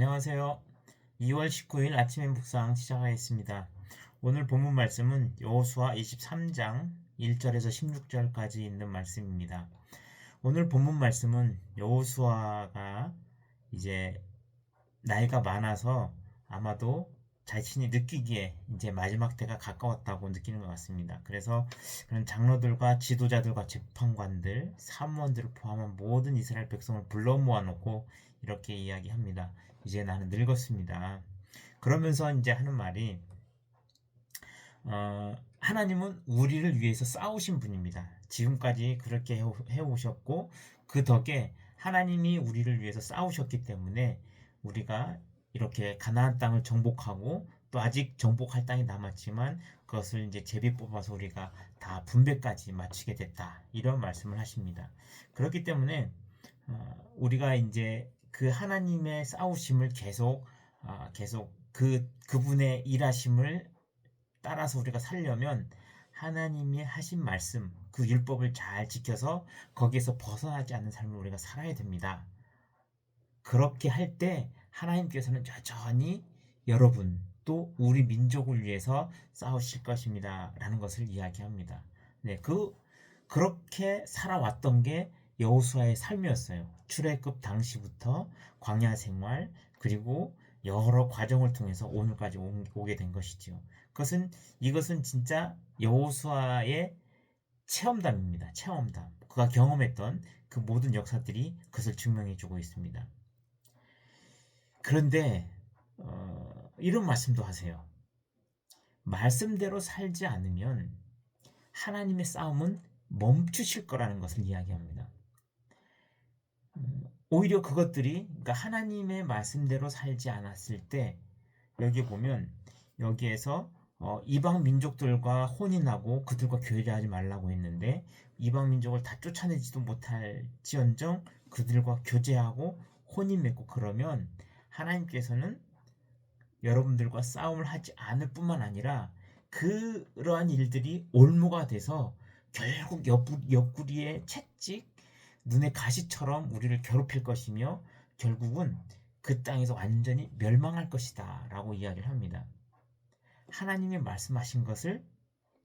안녕하세요. 2월 19일 아침의 묵상 시작하겠습니다. 오늘 본문 말씀은 여호수아 23장 1절에서 16절까지 있는 말씀입니다. 오늘 본문 말씀은 여호수아가 이제 나이가 많아서 아마도 자신이 느끼기에 이제 마지막 때가 가까웠다고 느끼는 것 같습니다. 그래서 그런 장로들과 지도자들과 재판관들, 사무원들을 포함한 모든 이스라엘 백성을 불러 모아놓고 이렇게 이야기합니다. 이제 나는 늙었습니다. 그러면서 이제 하는 말이 어, 하나님은 우리를 위해서 싸우신 분입니다. 지금까지 그렇게 해오셨고 그 덕에 하나님이 우리를 위해서 싸우셨기 때문에 우리가 이렇게 가나안 땅을 정복하고 또 아직 정복할 땅이 남았지만 그것을 이제 제비 뽑아서 우리가 다 분배까지 마치게 됐다 이런 말씀을 하십니다. 그렇기 때문에 어, 우리가 이제 그 하나님의 싸우심을 계속 어, 계속 그 그분의 일하심을 따라서 우리가 살려면 하나님이 하신 말씀 그 율법을 잘 지켜서 거기에서 벗어나지 않는 삶을 우리가 살아야 됩니다. 그렇게 할 때 하나님께서는 여전히 여러분 또 우리 민족을 위해서 싸우실 것입니다. 라는 것을 이야기합니다. 네, 그 그렇게 살아왔던 게 여호수아의 삶이었어요. 출애굽 당시부터 광야 생활 그리고 여러 과정을 통해서 오늘까지 오게 된 것이죠. 그것은 이것은 진짜 여호수아의 체험담입니다. 체험담. 그가 경험했던 그 모든 역사들이 그것을 증명해 주고 있습니다. 그런데 어, 이런 말씀도 하세요. 말씀대로 살지 않으면 하나님의 싸움은 멈추실 거라는 것을 이야기합니다. 음, 오히려 그것들이 그러니까 하나님의 말씀대로 살지 않았을 때 여기 보면 여기에서 어, 이방 민족들과 혼인하고 그들과 교제하지 말라고 했는데 이방 민족을 다 쫓아내지도 못할지언정 그들과 교제하고 혼인 맺고 그러면 하나님께서는 여러분들과 싸움을 하지 않을 뿐만 아니라 그러한 일들이 올무가 돼서 결국 옆구리, 에 채찍, 눈에 가시처럼 우리를 괴롭힐 것이며 결국은 그 땅에서 완전히 멸망할 것이다 라고 이야기를 합니다. 하나님이 말씀하신 것을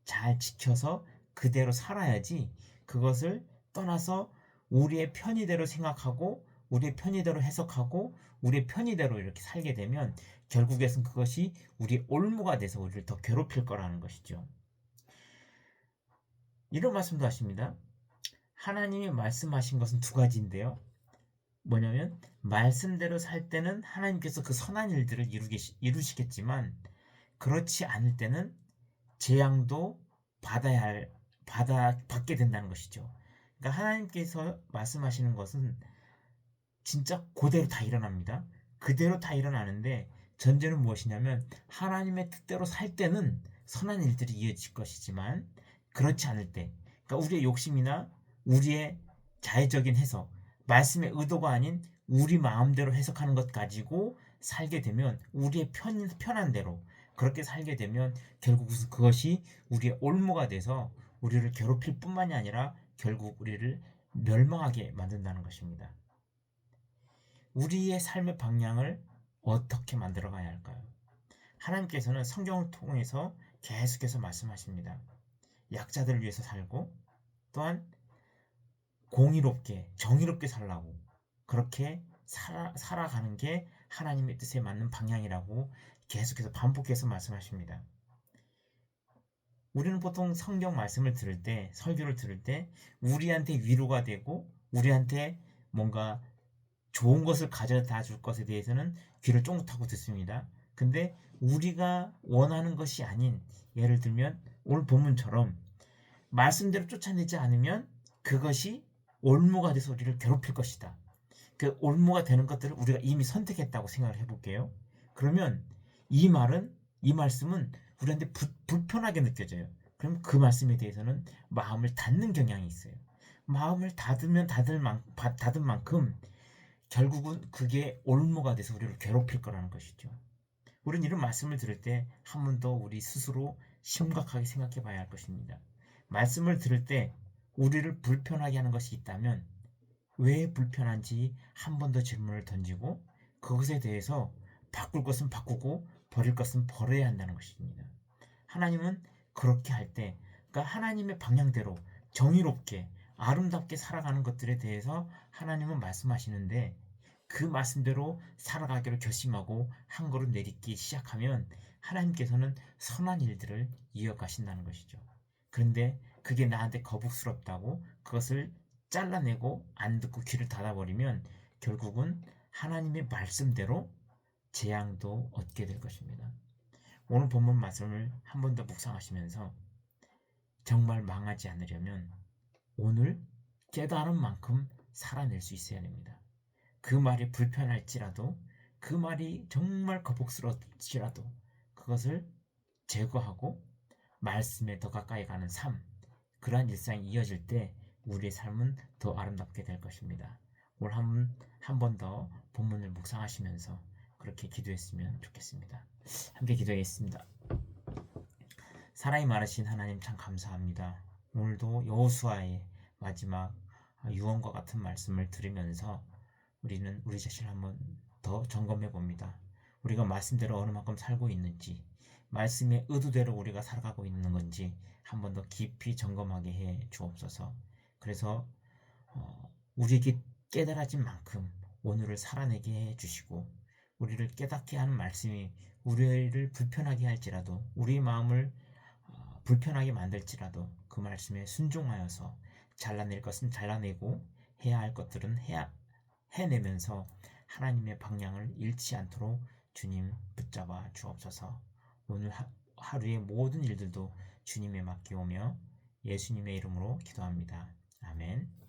잘 지켜서 그대로 살아야지 그것을 떠나서 우리의 편의대로 생각하고 우리의 편의대로 해석하고 우리의 편의대로 이렇게 살게 되면 결국에는 그것이 우리의 올무가 돼서 우리를 더 괴롭힐 거라는 것이죠. 이런 말씀도 하십니다. 하나님이 말씀하신 것은 두 가지인데요. 뭐냐면 말씀대로 살 때는 하나님께서 그 선한 일들을 이루시겠지만 그렇지 않을 때는 재앙도 받아야 할 받아 받게 된다는 것이죠. 그러니까 하나님께서 말씀하시는 것은 진짜 그대로 다 일어납니다. 그대로 다 일어나는데 전제는 무엇이냐면 하나님의 뜻대로 살 때는 선한 일들이 이어질 것이지만 그렇지 않을 때 그러니까 우리의 욕심이나 우리의 자의적인 해석 말씀의 의도가 아닌 우리 마음대로 해석하는 것 가지고 살게 되면 우리의 편, 편한 대로 그렇게 살게 되면 결국 그것이 우리의 올무가 돼서 우리를 괴롭힐 뿐만이 아니라 결국 우리를 멸망하게 만든다는 것입니다. 우리의 삶의 방향을 어떻게 만들어 가야 할까요? 하나님께서는 성경을 통해서 계속해서 말씀하십니다. 약자들을 위해서 살고 또한 공의롭게 정의롭게 살라고 그렇게 살아, 살아가는 게 하나님의 뜻에 맞는 방향이라고 계속해서 반복해서 말씀하십니다. 우리는 보통 성경 말씀을 들을 때, 설교를 들을 때, 우리한테 위로가 되고, 우리한테 뭔가 좋은 것을 가져다 줄 것에 대해서는 귀를 쫑긋하고 듣습니다. 근데 우리가 원하는 것이 아닌 예를 들면 오늘 본문처럼 말씀대로 쫓아내지 않으면 그것이 올무가 돼서 우리를 괴롭힐 것이다. 그 올무가 되는 것들을 우리가 이미 선택했다고 생각을 해볼게요. 그러면 이 말은 이 말씀은 우리한테 부, 불편하게 느껴져요. 그럼 그 말씀에 대해서는 마음을 닫는 경향이 있어요. 마음을 닫으면 닫을 만, 닫은 만큼 결국은 그게 올무가 돼서 우리를 괴롭힐 거라는 것이죠. 우리는 이런 말씀을 들을 때 한 번 더 우리 스스로 심각하게 생각해 봐야 할 것입니다. 말씀을 들을 때 우리를 불편하게 하는 것이 있다면 왜 불편한지 한 번 더 질문을 던지고 그것에 대해서 바꿀 것은 바꾸고 버릴 것은 버려야 한다는 것입니다. 하나님은 그렇게 할 때, 그러니까 하나님의 방향대로 정의롭게 아름답게 살아가는 것들에 대해서 하나님은 말씀하시는데 그 말씀대로 살아가기로 결심하고 한 걸음 내딛기 시작하면 하나님께서는 선한 일들을 이어가신다는 것이죠. 그런데 그게 나한테 거북스럽다고 그것을 잘라내고 안 듣고 귀를 닫아버리면 결국은 하나님의 말씀대로 재앙도 얻게 될 것입니다. 오늘 본문 말씀을 한 번 더 묵상하시면서 정말 망하지 않으려면 오늘 깨달은 만큼 살아낼 수 있어야 됩니다. 그 말이 불편할지라도 그 말이 정말 거북스러울지라도 그것을 제거하고 말씀에 더 가까이 가는 삶 그러한 일상이 이어질 때 우리의 삶은 더 아름답게 될 것입니다. 오늘 한한 번 더 본문을 묵상하시면서 그렇게 기도했으면 좋겠습니다. 함께 기도하겠습니다. 사랑이 많으신 하나님 참 감사합니다. 오늘도 여호수아의 마지막 유언과 같은 말씀을 들으면서 우리는 우리 자신을 한번 더 점검해 봅니다. 우리가 말씀대로 어느 만큼 살고 있는지, 말씀의 의도대로 우리가 살아가고 있는 건지 한 번 더 깊이 점검하게 해 주옵소서. 그래서 어, 우리에게 깨달아진 만큼 오늘을 살아내게 해 주시고 우리를 깨닫게 하는 말씀이 우리를 불편하게 할지라도 우리의 마음을 어, 불편하게 만들지라도 그 말씀에 순종하여서 잘라낼 것은 잘라내고 해야 할 것들은 해야 해내면서 하나님의 방향을 잃지 않도록 주님 붙잡아 주옵소서. 오늘 하, 하루의 모든 일들도 주님에 맡기오며 예수님의 이름으로 기도합니다. 아멘.